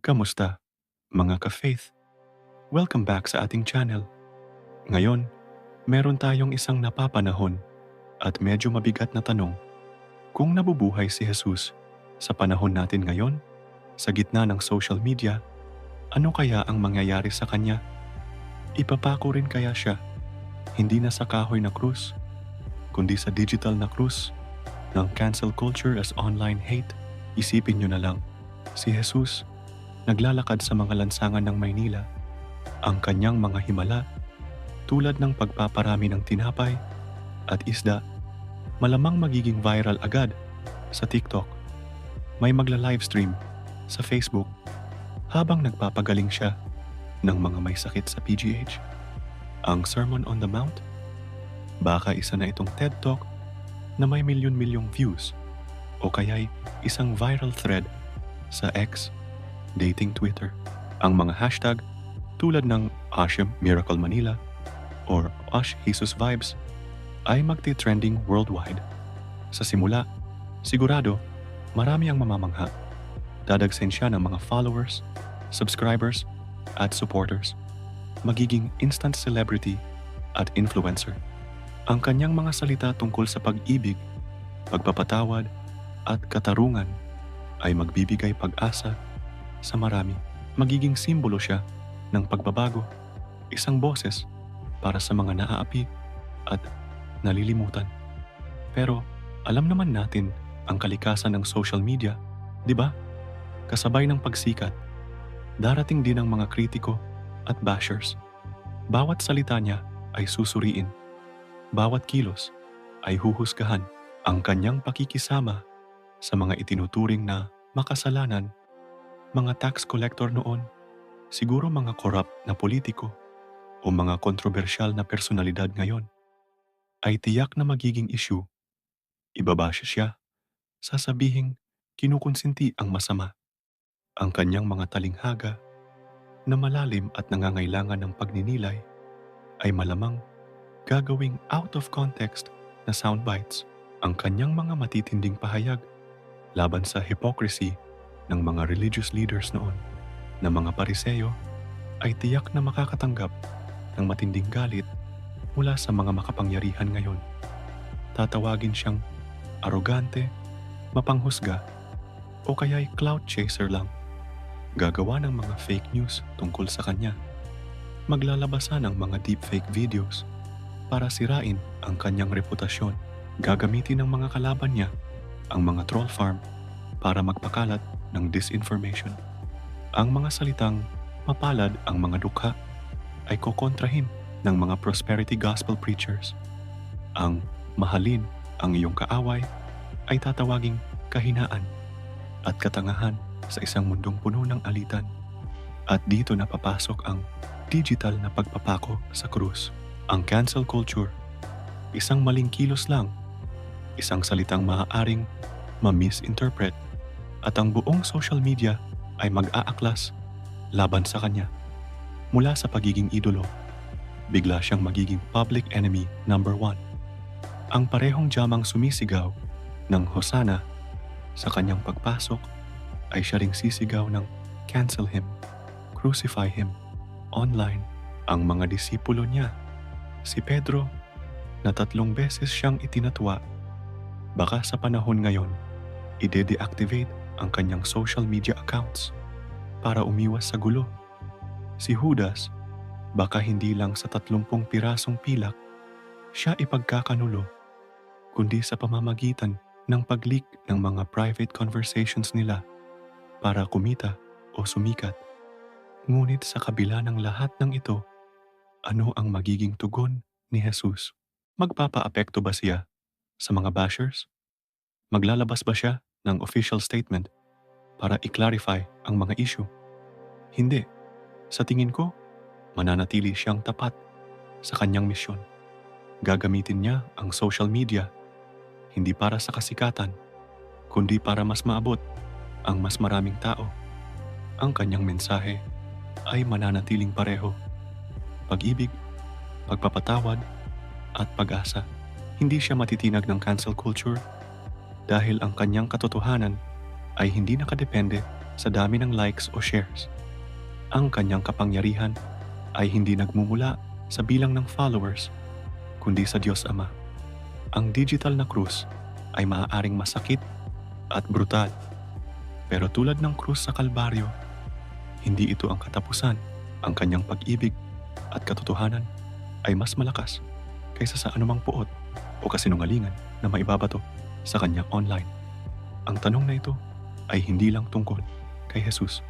Kamusta, mga ka-faith? Welcome back sa ating channel. Ngayon, meron tayong isang napapanahon at medyo mabigat na tanong. Kung nabubuhay si Jesus sa panahon natin ngayon, sa gitna ng social media, ano kaya ang mangyayari sa kanya? Ipapako rin kaya siya, hindi na sa kahoy na krus, kundi sa digital na krus ng cancel culture as online hate? Isipin nyo na lang, si Jesus naglalakad sa mga lansangan ng Maynila. Ang kanyang mga himala, tulad ng pagpaparami ng tinapay at isda, malamang magiging viral agad sa TikTok. May magla-livestream sa Facebook habang nagpapagaling siya ng mga may sakit sa PGH. Ang Sermon on the Mount, baka isa na itong TED Talk na may milyon-milyong views o kaya'y isang viral thread sa X dating Twitter. Ang mga hashtag tulad ng Asham Miracle Manila or Ash Jesus Vibes ay magti-trending worldwide. Sa simula, sigurado marami ang mamamangha. Dadagsin siya ng mga followers, subscribers, at supporters. Magiging instant celebrity at influencer. Ang kanyang mga salita tungkol sa pag-ibig, pagpapatawad, at katarungan ay magbibigay pag-asa sa marami. Magiging simbolo siya ng pagbabago, isang boses para sa mga naaapi at nalilimutan. Pero alam naman natin ang kalikasan ng social media, di ba? Kasabay ng pagsikat, darating din ang mga kritiko at bashers. Bawat salita niya ay susuriin. Bawat kilos ay huhusgahan ang kanyang pakikisama sa mga itinuturing na makasalanan mga tax collector noon, siguro mga corrupt na politiko o mga kontrobersyal na personalidad ngayon, ay tiyak na magiging issue. Ibabasya siya, sasabihing kinukonsinti ang masama. Ang kanyang mga talinghaga na malalim at nangangailangan ng pagninilay ay malamang gagawing out of context na soundbites ang kanyang mga matitinding pahayag laban sa hypocrisy ng mga religious leaders noon na mga pariseyo ay tiyak na makakatanggap ng matinding galit mula sa mga makapangyarihan ngayon. Tatawagin siyang arogante, mapanghusga, o kaya'y cloud chaser lang. Gagawa ng mga fake news tungkol sa kanya. Maglalabasan ng mga deepfake videos para sirain ang kanyang reputasyon. Gagamitin ng mga kalaban niya ang mga troll farm para magpakalat ng disinformation. Ang mga salitang mapalad ang mga dukha ay kokontrahin ng mga prosperity gospel preachers. Ang mahalin ang iyong kaaway ay tatawaging kahinaan at katangahan sa isang mundong puno ng alitan. At dito napapasok ang digital na pagpapako sa krus. Ang cancel culture, isang maling kilos lang, isang salitang maaaring ma-misinterpret at ang buong social media ay mag-aaklas laban sa kanya. Mula sa pagiging idolo, bigla siyang magiging public enemy number one. Ang parehong jamang sumisigaw ng Hosanna sa kanyang pagpasok ay siya ring sisigaw ng cancel him, crucify him, online. Ang mga disipulo niya, si Pedro, na tatlong beses siyang itinatwa, baka sa panahon ngayon, ide-deactivate ang kanyang social media accounts para umiwas sa gulo. Si Judas, baka hindi lang sa tatlumpong pirasong pilak siya ipagkakanulo, kundi sa pamamagitan ng pag-leak ng mga private conversations nila para kumita o sumikat. Ngunit sa kabila ng lahat ng ito, ano ang magiging tugon ni Jesus? Magpapaapekto ba siya sa mga bashers? Maglalabas ba siya ng official statement para i-clarify ang mga issue. Hindi. Sa tingin ko, mananatili siyang tapat sa kanyang misyon. Gagamitin niya ang social media hindi para sa kasikatan, kundi para mas maabot ang mas maraming tao. Ang kanyang mensahe ay mananatiling pareho. Pag-ibig, pagpapatawad, at pag-asa. Hindi siya matitinag ng cancel culture dahil ang kanyang katotohanan ay hindi nakadepende sa dami ng likes o shares. Ang kanyang kapangyarihan ay hindi nagmumula sa bilang ng followers, kundi sa Diyos Ama. Ang digital na krus ay maaaring masakit at brutal. Pero tulad ng krus sa Kalbaryo, hindi ito ang katapusan. Ang kanyang pag-ibig at katotohanan ay mas malakas kaysa sa anumang puot o kasinungalingan na maibabato sa kanyang online. Ang tanong na ito ay hindi lang tungkol kay Jesus.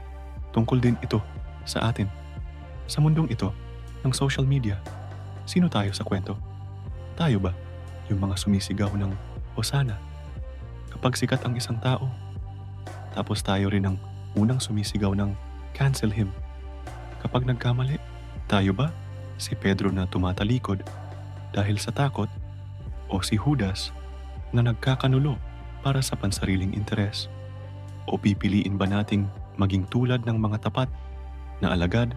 Tungkol din ito sa atin. Sa mundong ito ng social media, sino tayo sa kwento? Tayo ba yung mga sumisigaw ng Hosana? Kapag sikat ang isang tao, tapos tayo rin ang unang sumisigaw ng cancel him. Kapag nagkamali, tayo ba si Pedro na tumatalikod dahil sa takot o si Judas na nagkakanulo para sa pansariling interes? O pipiliin ba nating maging tulad ng mga tapat na alagad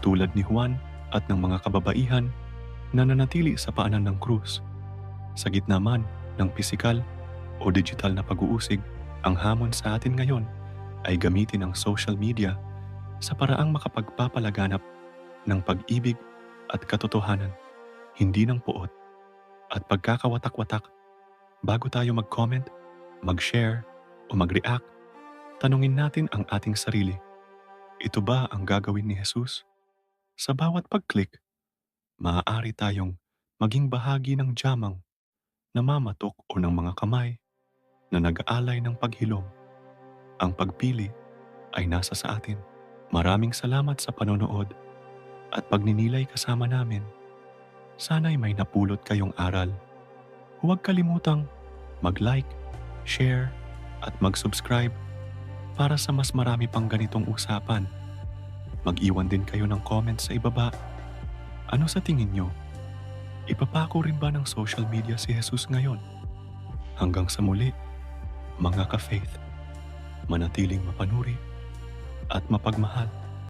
tulad ni Juan at ng mga kababaihan na nanatili sa paanan ng krus? Sa gitna man ng pisikal o digital na pag-uusig, ang hamon sa atin ngayon ay gamitin ang social media sa paraang makapagpapalaganap ng pag-ibig at katotohanan, hindi ng puot at pagkakawatak-watak. Bago tayo mag-comment, mag-share o mag-react, tanungin natin ang ating sarili. Ito ba ang gagawin ni Jesus? Sa bawat pag-click, maaari tayong maging bahagi ng jamang na mamatok o ng mga kamay na nag-aalay ng paghilom. Ang pagpili ay nasa sa atin. Maraming salamat sa panonood at pagninilay kasama namin. Sana'y may napulot kayong aral. Huwag kalimutang mag-like, share, at mag-subscribe para sa mas marami pang ganitong usapan. Mag-iwan din kayo ng comments sa ibaba. Ano sa tingin nyo? Ipapako rin ba ng social media si Jesus ngayon? Hanggang sa muli, mga ka-faith, manatiling mapanuri at mapagmahal